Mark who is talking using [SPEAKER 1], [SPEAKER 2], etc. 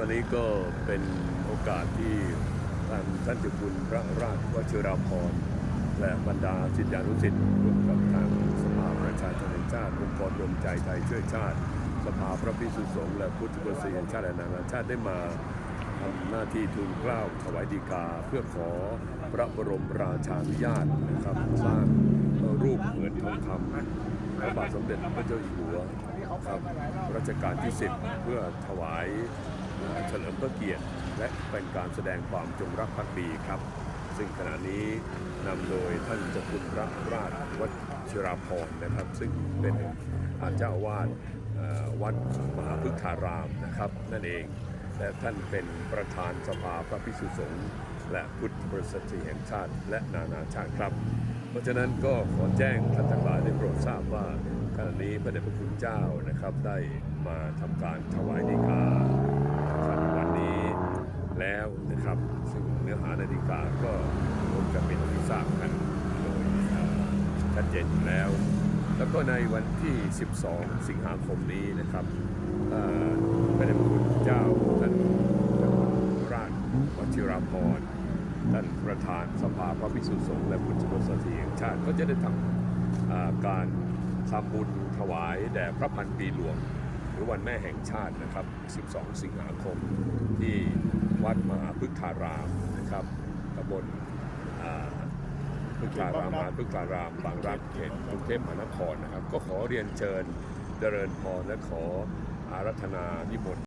[SPEAKER 1] อนนี้ก็เป็นโอกาสที่ท่านท่านเจ้าคุณพระราชวชิราภรณ์และบรรดาศิษยานุศิษย์ร่วมกับทางสภาประชาชนแห่งชาติองค์กรรวมใจไทยช่วยชาติ สภาพระพิสุสงฆ์และพุทธบริษัทแห่งชาติและนานาชาติได้มาทำหน้าที่ทูลเกล้าถวายดีกา เพื่อขอพระบรมราชานุญาตนะครับสร้างรูปเหมือนทองคำพระบาทสมเด็จพระเจ้าอยู่หัว ครับรัชกาลที่ 10 เพื่อถวายเฉลิมพระเกียรติ และเป็นการแสดงความจงรักภักดีครับ ซึ่งขณะนี้นำโดยท่านเจ้าคุณพระราชวัชราพรนะครับ ซึ่งเป็นอาเจ้าวาสเอ่อวัดมหาพฤกษารามนะครับ นั่นเองและท่านเป็นประธานสภาพระพิสุสงฆ์และพุทธบริษัทแห่งชาติและนานาชาติครับ เพราะฉะนั้นก็ขอแจ้งท่านทั้งหลายได้โปรดทราบว่าขณะนี้พระเดชพระคุณเจ้านะครับ ได้มาทำการถวายดีกานวันนี้แล้วนะครับ ซึ่งเนื้อหานาฬิกาก็คงจะเป็นที่ทราบกันโดยชัดเจนอยู่แล้ว แล้วก็ในวันที่ 12 สิงหาคมนี้นะครับพระเดชพระคุณเจ้าท่านราชวชิราภรณ์ ท่านประธานสภาพระภิกษุสงฆ์และพุทธบริษัทแห่งชาติก็จะได้ทำอ่าการทำบุญถวายแด่พระพันปีหลวง หรือวันแม่แห่งชาตินะครับ 12 สิงหาคม ที่วัดมหาพฤกษารามนะครับตำบลพฤกษารามมหาพฤกษารามบางรักเขตกรุงเทพมหานครนะครับ ก็ขอเรียนเชิญเจริญพรและขออารัธนานิมนต์